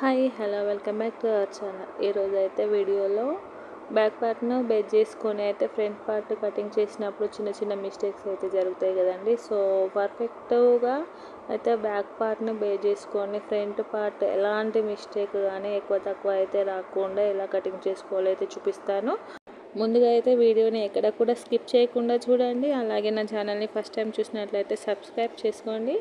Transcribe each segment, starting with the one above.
Hi hello welcome back to our channel. ఈరోజు అయితే వీడియోలో బ్యాక్ పార్ట్ను బెడ్ చేసుకొని అయితే ఫ్రంట్ పార్ట్ కటింగ్ చేసినప్పుడు చిన్న చిన్న మిస్టేక్స్ అయితే జరుగుతాయి కదండి. సో పర్ఫెక్ట్గా అయితే బ్యాక్ పార్ట్ను బేర్ చేసుకొని ఫ్రంట్ పార్ట్ ఎలాంటి మిస్టేక్ కానీ ఎక్కువ తక్కువ అయితే రాకుండా ఎలా కటింగ్ చేసుకోవాలో అయితే చూపిస్తాను. ముందుగా అయితే వీడియోని ఎక్కడ కూడా స్కిప్ చేయకుండా చూడండి. అలాగే నా ఛానల్ని ఫస్ట్ టైం చూసినట్లయితే సబ్స్క్రైబ్ చేసుకోండి.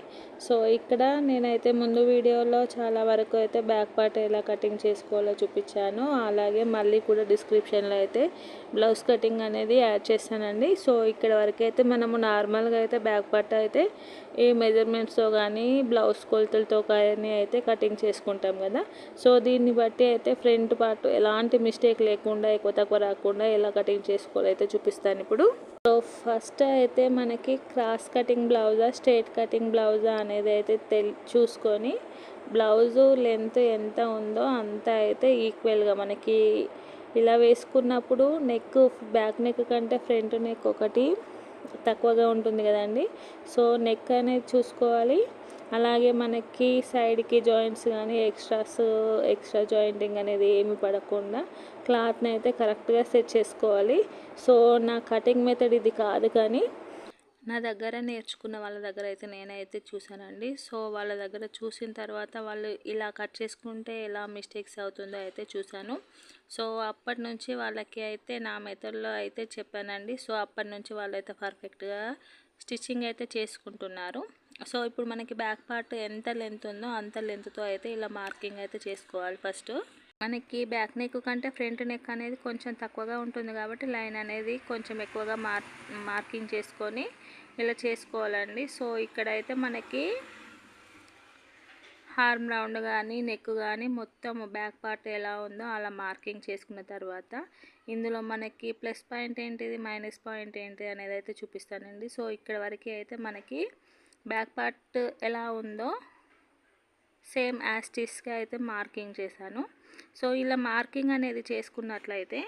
సో ఇక్కడ నేనైతే ముందు వీడియోలో చాలా వరకు అయితే బ్యాక్ పార్ట్ ఎలా కటింగ్ చేసుకోవాలో చూపించాను. అలాగే మళ్ళీ కూడా డిస్క్రిప్షన్లో అయితే బ్లౌజ్ కటింగ్ అనేది యాడ్ చేస్తానండి. సో ఇక్కడ వరకు అయితే మనము నార్మల్గా అయితే బ్యాక్ పార్ట్ అయితే ఈ మెజర్మెంట్స్తో కానీ బ్లౌజ్ కొలతలతో కానీ అయితే కటింగ్ చేసుకుంటాం కదా. సో దీన్ని బట్టి అయితే ఫ్రంట్ పార్ట్ ఎలాంటి మిస్టేక్ లేకుండా ఎక్కువ తక్కువ రాకుండా ఎలా కటింగ్ చేసుకోవాలో అయితే చూపిస్తాను ఇప్పుడు. సో ఫస్ట్ అయితే మనకి క్రాస్ కటింగ్ బ్లౌజా స్ట్రేట్ కటింగ్ బ్లౌజా అనేది అయితే తెలి చూసుకొని బ్లౌజు లెంత్ ఎంత ఉందో అంత అయితే ఈక్వల్గా మనకి ఇలా వేసుకున్నప్పుడు నెక్ బ్యాక్ నెక్ కంటే ఫ్రంట్ నెక్ ఒకటి తక్కువగా ఉంటుంది కదండి. సో నెక్ అనేది చూసుకోవాలి. అలాగే మనకి సైడ్కి జాయింట్స్ కానీ ఎక్స్ట్రాస్ ఎక్స్ట్రా జాయింటింగ్ అనేది ఏమి పడకుండా క్లాత్ని అయితే కరెక్ట్గా సెట్ చేసుకోవాలి. సో నా కటింగ్ మెథడ్ ఇది కాదు కానీ నా దగ్గర నేర్చుకున్న వాళ్ళ దగ్గర అయితే నేనైతే చూశానండి. సో వాళ్ళ దగ్గర చూసిన తర్వాత వాళ్ళు ఇలా కట్ చేసుకుంటే ఎలా మిస్టేక్స్ అవుతుందో అయితే చూశాను. సో అప్పటి నుంచి వాళ్ళకి అయితే నా మెథడ్లో అయితే చెప్పానండి. సో అప్పటి నుంచి వాళ్ళైతే పర్ఫెక్ట్గా స్టిచ్చింగ్ అయితే చేసుకుంటున్నారు. సో ఇప్పుడు మనకి బ్యాక్ పార్ట్ ఎంత లెంత్ ఉందో అంత లెంత్తో అయితే ఇలా మార్కింగ్ అయితే చేసుకోవాలి ఫస్ట్. మనకి బ్యాక్ నెక్ కంటే ఫ్రంట్ నెక్ అనేది కొంచెం తక్కువగా ఉంటుంది కాబట్టి లైన్ అనేది కొంచెం ఎక్కువగా మార్ మార్కింగ్ చేసుకొని ఇలా చేసుకోవాలండి. సో ఇక్కడైతే మనకి హార్మ్ రౌండ్ కానీ నెక్ కానీ మొత్తం బ్యాక్ పార్ట్ ఎలా ఉందో అలా మార్కింగ్ చేసుకున్న తర్వాత ఇందులో మనకి ప్లస్ పాయింట్ ఏంటిది మైనస్ పాయింట్ ఏంటి అనేది అయితే చూపిస్తానండి. సో ఇక్కడ వరకు అయితే మనకి బ్యాక్ పార్ట్ ఎలా ఉందో సేమ్ యాస్టిస్గా అయితే మార్కింగ్ చేశాను. సో ఇలా మార్కింగ్ అనేది చేసుకున్నట్లయితే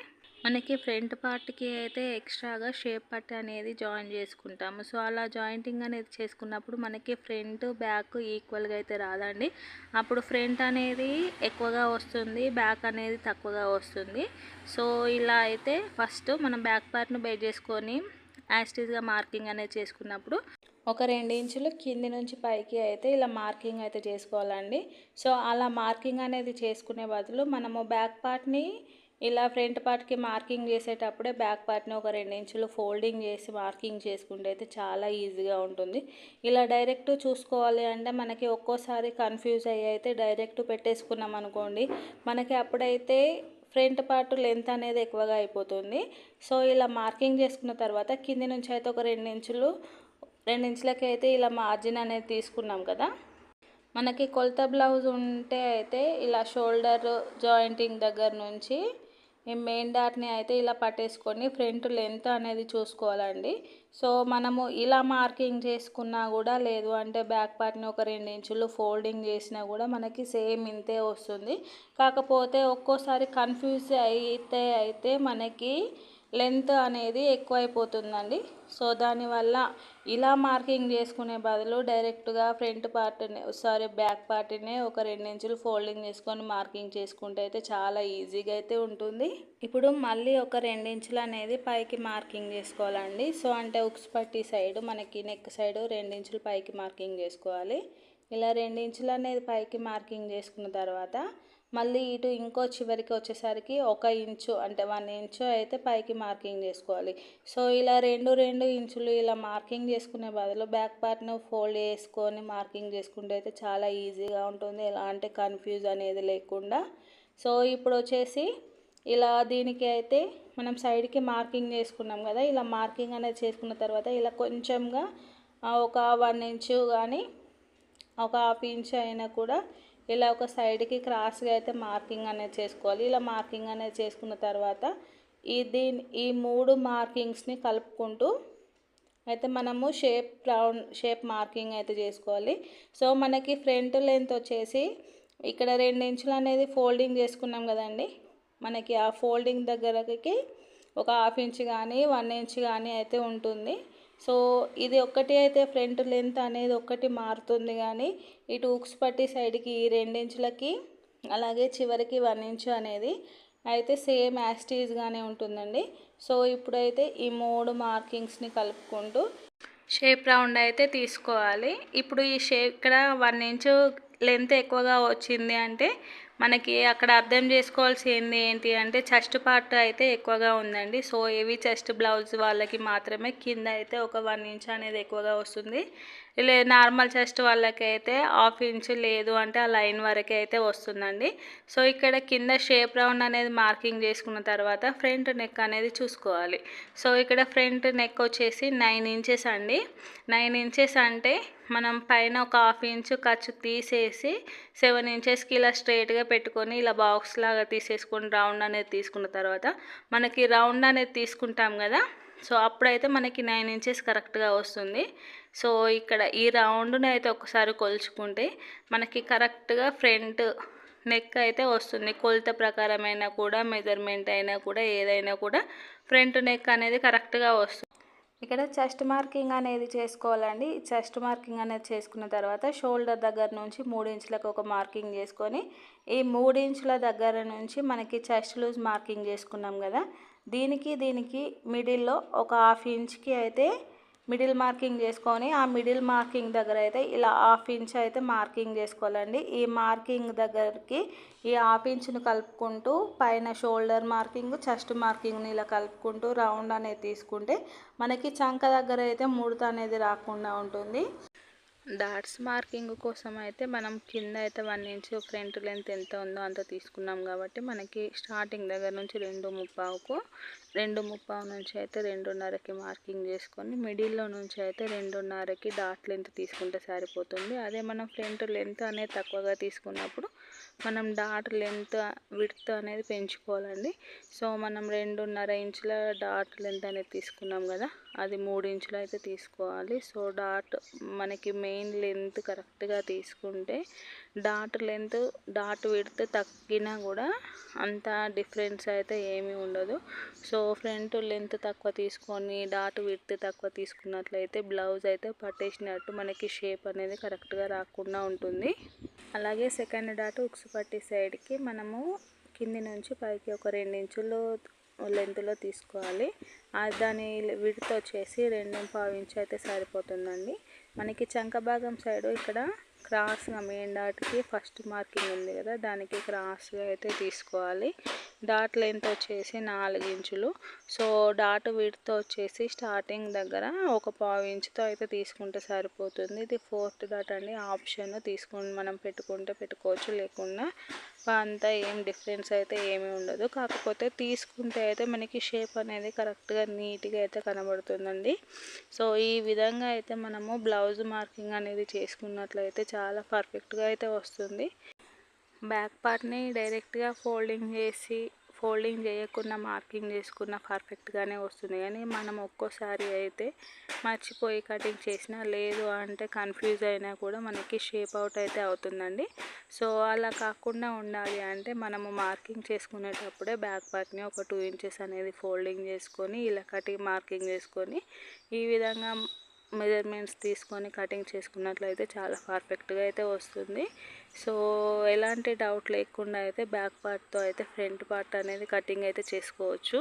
మనకి ఫ్రంట్ పార్ట్కి అయితే ఎక్స్ట్రాగా షేప్ పట్టి అనేది జాయిన్ చేసుకుంటాము. సో అలా జాయింటింగ్ అనేది చేసుకున్నప్పుడు మనకి ఫ్రంట్ బ్యాక్ ఈక్వల్గా అయితే రాదండి. అప్పుడు ఫ్రంట్ అనేది ఎక్కువగా వస్తుంది బ్యాక్ అనేది తక్కువగా వస్తుంది. సో ఇలా అయితే ఫస్ట్ మనం బ్యాక్ పార్ట్ను బేర్ చేసుకొని యాస్టీజ్గా మార్కింగ్ అనేది చేసుకున్నప్పుడు ఒక రెండు ఇంచులు కింది నుంచి పైకి అయితే ఇలా మార్కింగ్ అయితే చేసుకోవాలండి. సో అలా మార్కింగ్ అనేది చేసుకునే బదులు మనము బ్యాక్ పార్ట్ని ఇలా ఫ్రంట్ పార్ట్కి మార్కింగ్ చేసేటప్పుడే బ్యాక్ పార్ట్ని ఒక రెండు ఇంచులు ఫోల్డింగ్ చేసి మార్కింగ్ చేసుకుంటే అయితే చాలా ఈజీగా ఉంటుంది. ఇలా డైరెక్ట్ చూసుకోవాలి అంటే మనకి ఒక్కోసారి కన్ఫ్యూజ్ అయ్యి అయితే డైరెక్ట్ పెట్టేసుకున్నాం అనుకోండి మనకి అప్పుడైతే ఫ్రంట్ పార్ట్ లెంత్ అనేది ఎక్కువగా అయిపోతుంది. సో ఇలా మార్కింగ్ చేసుకున్న తర్వాత కింది నుంచి అయితే ఒక రెండు ఇంచులు రెండు ఇంచులకి అయితే ఇలా మార్జిన్ అనేది తీసుకున్నాం కదా. మనకి కొలత బ్లౌజ్ ఉంటే అయితే ఇలా షోల్డర్ జాయింటింగ్ దగ్గర నుంచి ఈ మెయిన్ డాట్ని అయితే ఇలా పట్టేసుకొని ఫ్రంట్ లెంత్ అనేది చూసుకోవాలండి. సో మనము ఇలా మార్కింగ్ చేసుకున్నా కూడా లేదు అంటే బ్యాక్ పార్ట్ని ఒక రెండు ఇంచులు ఫోల్డింగ్ చేసినా కూడా మనకి సేమ్ ఇంతే వస్తుంది. కాకపోతే ఒక్కోసారి కన్ఫ్యూజ్ అయితే అయితే మనకి లెంత్ అనేది ఎక్కువైపోతుందండి. సో దానివల్ల ఇలా మార్కింగ్ చేసుకునే బదులు డైరెక్ట్గా ఫ్రంట్ పార్ట్ని సారీ బ్యాక్ పార్ట్ని ఒక రెండు ఇంచులు ఫోల్డింగ్ చేసుకొని మార్కింగ్ చేసుకుంటే అయితే చాలా ఈజీగా అయితే ఉంటుంది. ఇప్పుడు మళ్ళీ ఒక రెండు ఇంచులు అనేది పైకి మార్కింగ్ చేసుకోవాలండి. సో అంటే ఉక్స్ పట్టి సైడ్ మనకి నెక్ సైడ్ రెండు ఇంచులు పైకి మార్కింగ్ చేసుకోవాలి. ఇలా రెండు ఇంచులు అనేది పైకి మార్కింగ్ చేసుకున్న తర్వాత మళ్ళీ ఇటు ఇంకో చివరికి వచ్చేసరికి ఒక ఇంచు అంటే వన్ ఇంచు అయితే పైకి మార్కింగ్ చేసుకోవాలి. సో ఇలా రెండు రెండు ఇంచులు ఇలా మార్కింగ్ చేసుకునే బదులు బ్యాక్ పార్ట్ను ఫోల్డ్ చేసుకొని మార్కింగ్ చేసుకుంటే అయితే చాలా ఈజీగా ఉంటుంది. ఎలాంటి కన్ఫ్యూజ్ అనేది లేకుండా. సో ఇప్పుడు వచ్చేసి ఇలా దీనికి అయితే మనం సైడ్కి మార్కింగ్ చేసుకున్నాం కదా ఇలా మార్కింగ్ అనేది చేసుకున్న తర్వాత ఇలా కొంచెంగా ఒక వన్ ఇంచు కానీ ఒక హాఫ్ ఇంచు అయినా కూడా ఇలా ఒక సైడ్కి క్రాస్గా అయితే మార్కింగ్ అనేది చేసుకోవాలి. ఇలా మార్కింగ్ అనేది చేసుకున్న తర్వాత ఈ దీని ఈ మూడు మార్కింగ్స్ని కలుపుకుంటూ అయితే మనము షేప్ రౌండ్ షేప్ మార్కింగ్ అయితే చేసుకోవాలి. సో మనకి ఫ్రంట్ లెంత్ వచ్చేసి ఇక్కడ రెండు ఇంచులు అనేది ఫోల్డింగ్ చేసుకున్నాం కదండి. మనకి ఆ ఫోల్డింగ్ దగ్గరకి ఒక హాఫ్ ఇంచ్ కానీ వన్ ఇంచ్ కానీ అయితే ఉంటుంది. సో ఇది ఒక్కటి అయితే ఫ్రంట్ లెంత్ అనేది ఒక్కటి మారుతుంది కానీ ఇటు ఉక్స్ పట్టి సైడ్కి ఈ రెండించులకి అలాగే చివరికి వన్ ఇంచు అనేది అయితే సేమ్ యాస్టీజ్గానే ఉంటుందండి. సో ఇప్పుడైతే ఈ మూడు మార్కింగ్స్ని కలుపుకుంటూ షేప్ రౌండ్ అయితే తీసుకోవాలి. ఇప్పుడు ఈ షేప్ ఇక్కడ వన్ ఇంచు లెంత్ ఎక్కువగా వచ్చింది అంటే మనకి అక్కడ అర్థం చేసుకోవాల్సింది ఏంటి అంటే చెస్ట్ పార్ట్ అయితే ఎక్కువగా ఉందండి. సో ఏవి చెస్ట్ బ్లౌజ్ వాళ్ళకి మాత్రమే కింద అయితే ఒక వన్ ఇంచ్ అనేది ఎక్కువగా వస్తుంది. లే నార్మల్ చెస్ట్ వాళ్ళకి అయితే హాఫ్ ఇంచ్ లేదు అంటే ఆ లైన్ వరకే అయితే వస్తుందండి. సో ఇక్కడ కింద షేప్ రౌండ్ అనేది మార్కింగ్ చేసుకున్న తర్వాత ఫ్రంట్ నెక్ అనేది చూసుకోవాలి. సో ఇక్కడ ఫ్రంట్ నెక్ వచ్చేసి నైన్ ఇంచెస్ అండి. నైన్ ఇంచెస్ అంటే మనం పైన ఒక హాఫ్ ఇంచు ఖర్చు తీసేసి సెవెన్ ఇంచెస్కి ఇలా స్ట్రైట్గా పెట్టుకొని ఇలా బాక్స్ లాగా తీసేసుకొని రౌండ్ అనేది తీసుకున్న తర్వాత మనకి రౌండ్ అనేది తీసుకుంటాం కదా సో అప్పుడైతే మనకి నైన్ ఇంచెస్ కరెక్ట్గా వస్తుంది. సో ఇక్కడ ఈ రౌండ్ని అయితే ఒకసారి కొలుచుకుంటే మనకి కరెక్ట్గా ఫ్రంట్ నెక్ అయితే వస్తుంది. కొలత ప్రకారమైనా కూడా మెజర్మెంట్ అయినా కూడా ఏదైనా కూడా ఫ్రంట్ నెక్ అనేది కరెక్ట్గా వస్తుంది. ఇక్కడ చెస్ట్ మార్కింగ్ అనేది చేసుకోవాలండి. చెస్ట్ మార్కింగ్ అనేది చేసుకున్న తర్వాత షోల్డర్ దగ్గర నుంచి మూడు ఇంచులకు ఒక మార్కింగ్ చేసుకొని ఈ మూడు ఇంచుల దగ్గర నుంచి మనకి చెస్ట్ లూజ్ మార్కింగ్ చేసుకున్నాం కదా. దీనికి దీనికి మిడిల్లో ఒక హాఫ్ ఇంచ్కి అయితే మిడిల్ మార్కింగ్ చేసుకొని ఆ మిడిల్ మార్కింగ్ దగ్గర అయితే ఇలా హాఫ్ ఇంచ్ అయితే మార్కింగ్ చేసుకోవాలండి. ఈ మార్కింగ్ దగ్గరికి ఈ హాఫ్ ఇంచ్ను కలుపుకుంటూ పైన షోల్డర్ మార్కింగ్ చెస్ట్ మార్కింగ్ని ఇలా కలుపుకుంటూ రౌండ్ అనేది తీసుకుంటే మనకి చంక దగ్గర అయితే ముడత అనేది రాకుండా ఉంటుంది. డాట్స్ మార్కింగ్ కోసం అయితే మనం కింద అయితే వన్ ఇంచ్ ఫ్రంట్ లెంత్ ఎంత ఉందో అంత తీసుకున్నాం కాబట్టి మనకి స్టార్టింగ్ దగ్గర నుంచి రెండు ముప్పావుకు రెండు ముప్పావు నుంచి అయితే రెండున్నరకి మార్కింగ్ చేసుకొని మిడిల్లో నుంచి అయితే రెండున్నరకి డాట్ లెంత్ తీసుకుంటే సరిపోతుంది. అదే మనం ఫ్రంట్ లెంత్ అనేది తక్కువగా తీసుకున్నప్పుడు మనం డాట్ లెంత్ విడ్త్ అనేది పెంచుకోవాలండి. సో మనం రెండున్నర ఇంచుల డాట్ లెంత్ అనేది తీసుకున్నాం కదా. అది మూడు ఇంచులు అయితే తీసుకోవాలి. సో డాట్ మనకి మెయిన్ లెంత్ కరెక్ట్గా తీసుకుంటే డాట్ లెంత్ డాట్ విడ్త్ తగ్గినా కూడా అంత డిఫరెన్స్ అయితే ఏమీ ఉండదు. సో ఫ్రంట్ లెంత్ తక్కువ తీసుకొని డాట్ విడ్త్ తక్కువ తీసుకున్నట్లయితే బ్లౌజ్ అయితే పట్టేసినట్టు మనకి షేప్ అనేది కరెక్ట్గా రాకుండా ఉంటుంది. అలాగే సెకండ్ డాట్ ఉక్స్ పట్టి సైడ్కి మనము కింది నుంచి పైకి ఒక రెండించులు లెంత్లో తీసుకోవాలి. దాని విడత వచ్చేసి రెండు పావు ఇంచు అయితే సరిపోతుందండి. మనకి చంక భాగం సైడు ఇక్కడ క్రాస్గా మెయిన్ డాట్కి ఫస్ట్ మార్కింగ్ ఉంది కదా దానికి క్రాస్గా అయితే తీసుకోవాలి. డాట్ లెంత్ వచ్చేసి నాలుగు ఇంచులు. సో డాట్ విడ్త్ వచ్చేసి స్టార్టింగ్ దగ్గర ఒక పావు ఇంచుతో అయితే తీసుకుంటే సరిపోతుంది. ఇది ఫోర్త్ డాట్ అండి. ఆప్షన్ తీసుకుని మనం పెట్టుకుంటే పెట్టుకోవచ్చు. లేకుండా అంతా ఏం డిఫరెన్స్ అయితే ఏమీ ఉండదు. కాకపోతే తీసుకుంటే అయితే మనకి షేప్ అనేది కరెక్ట్గా నీట్గా అయితే కనబడుతుందండి. సో ఈ విధంగా అయితే మనము బ్లౌజ్ మార్కింగ్ అనేది చేసుకున్నట్లయితే చాలా పర్ఫెక్ట్గా అయితే వస్తుంది. బ్యాక్ పార్ట్ని డైరెక్ట్గా ఫోల్డింగ్ చేసి ఫోల్డింగ్ చేయకుండా మార్కింగ్ చేసుకున్న పర్ఫెక్ట్గానే వస్తుంది. కానీ మనం ఒక్కోసారి అయితే మర్చిపోయి కటింగ్ చేసినా లేదు అంటే కన్ఫ్యూజ్ అయినా కూడా మనకి షేప్ అవుట్ అయితే అవుతుందండి. సో అలా కాకుండా ఉండాలి అంటే మనము మార్కింగ్ చేసుకునేటప్పుడే బ్యాక్ పార్ట్ని ఒక టూ ఇంచెస్ అనేది ఫోల్డింగ్ చేసుకొని ఇలా కటింగ్ మార్కింగ్ చేసుకొని ఈ విధంగా మెజర్మెంట్స్ తీసుకొని కటింగ్ చేసుకున్నట్లయితే చాలా పర్ఫెక్ట్గా అయితే వస్తుంది. సో ఎలాంటి డౌట్ లేకుండా అయితే బ్యాక్ పార్ట్తో అయితే ఫ్రంట్ పార్ట్ అనేది కటింగ్ అయితే చేసుకోవచ్చు.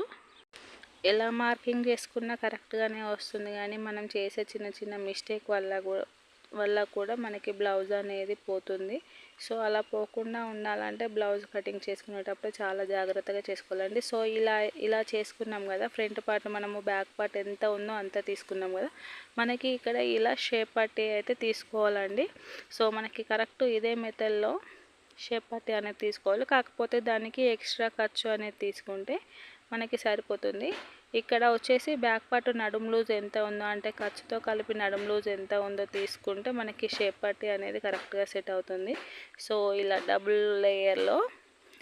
ఎలా మార్కింగ్ చేసుకున్నా కరెక్ట్గానే వస్తుంది. కానీ మనం చేసే చిన్న చిన్న మిస్టేక్ వల్ల కూడా వల్ల కూడా మనకి బ్లౌజ్ అనేది పోతుంది. సో అలా పోకుండా ఉండాలంటే బ్లౌజ్ కటింగ్ చేసుకునేటప్పుడు చాలా జాగ్రత్తగా చేసుకోవాలండి. సో ఇలా ఇలా చేసుకున్నాం కదా ఫ్రంట్ పార్ట్ మనము బ్యాక్ పార్ట్ ఎంత ఉందో అంత తీసుకున్నాం కదా మనకి ఇక్కడ ఇలా షేప్ పట్టి అయితే తీసుకోవాలండి. సో మనకి కరెక్ట్ ఇదే మెథడ్లో షేప్ పట్టి అనేది తీసుకోవాలి. కాకపోతే దానికి ఎక్స్ట్రా ఖర్చు అనేది తీసుకుంటే మనకి సరిపోతుంది. ఇక్కడ వచ్చేసి బ్యాక్ పార్ట్ నడుం లూజ్ ఎంత ఉందో అంటే ఖర్చుతో కలిపి నడుం లూజ్ ఎంత ఉందో తీసుకుంటే మనకి షేప్ పట్టి అనేది కరెక్ట్గా సెట్ అవుతుంది. సో ఇలా డబుల్ లేయర్లో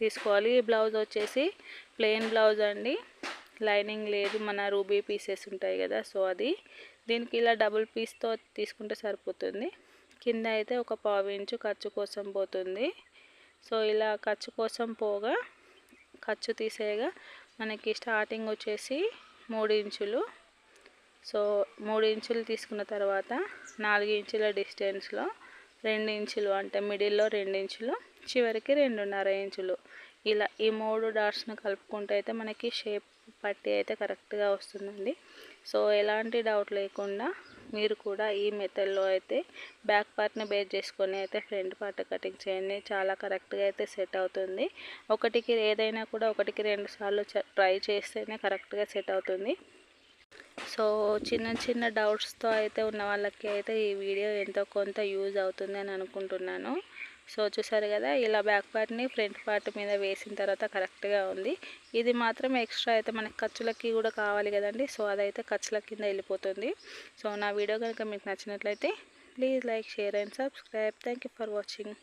తీసుకోవాలి. ఈ బ్లౌజ్ వచ్చేసి ప్లెయిన్ బ్లౌజ్ అండి. లైనింగ్ లేదు మన రూబీ పీసెస్ ఉంటాయి కదా సో అది. దీనికి ఇలా డబుల్ పీస్తో తీసుకుంటే సరిపోతుంది. కింద అయితే ఒక పావు ఇంచు ఖర్చు కోసం పోతుంది. సో ఇలా ఖర్చు కోసం పోగా ఖర్చు తీసేయగా మనకి స్టార్టింగ్ వచ్చేసి మూడు ఇంచులు. సో మూడు ఇంచులు తీసుకున్న తర్వాత నాలుగు ఇంచుల డిస్టెన్స్లో రెండు ఇంచులు అంటే మిడిల్లో రెండు ఇంచులు చివరికి రెండున్నర ఇంచులు. ఇలా ఈ మూడు డాట్స్ను కలుపుకుంటే అయితే మనకి షేప్ పట్టి అయితే కరెక్ట్గా వస్తుందండి. సో ఎలాంటి డౌట్ లేకుండా మీరు కూడా ఈ మెథడ్లో అయితే బ్యాక్ పార్ట్ని బేస్ చేసుకొని అయితే ఫ్రంట్ పార్ట్ కటింగ్ చేయండి. చాలా కరెక్ట్గా అయితే సెట్ అవుతుంది. ఒకటికి ఏదైనా కూడా ఒకటికి రెండు సార్లు ట్రై చేస్తేనే కరెక్ట్గా సెట్ అవుతుంది. సో చిన్న చిన్న డౌట్స్తో అయితే ఉన్న వాళ్ళకి అయితే ఈ వీడియో ఎంతో కొంత యూజ్ అవుతుంది అని అనుకుంటున్నాను. సో చూసారు కదా ఇలా బ్యాక్ పార్ట్ని ఫ్రంట్ పార్ట్ మీద వేసిన తర్వాత కరెక్ట్గా ఉంది. ఇది మాత్రం ఎక్స్ట్రా అయితే మనకి ఖర్చులకి కూడా కావాలి కదండి. సో అదైతే ఖర్చుల కింద వెళ్ళిపోతుంది. సో నా వీడియో కనుక మీకు నచ్చినట్లయితే please like share and subscribe thank for watching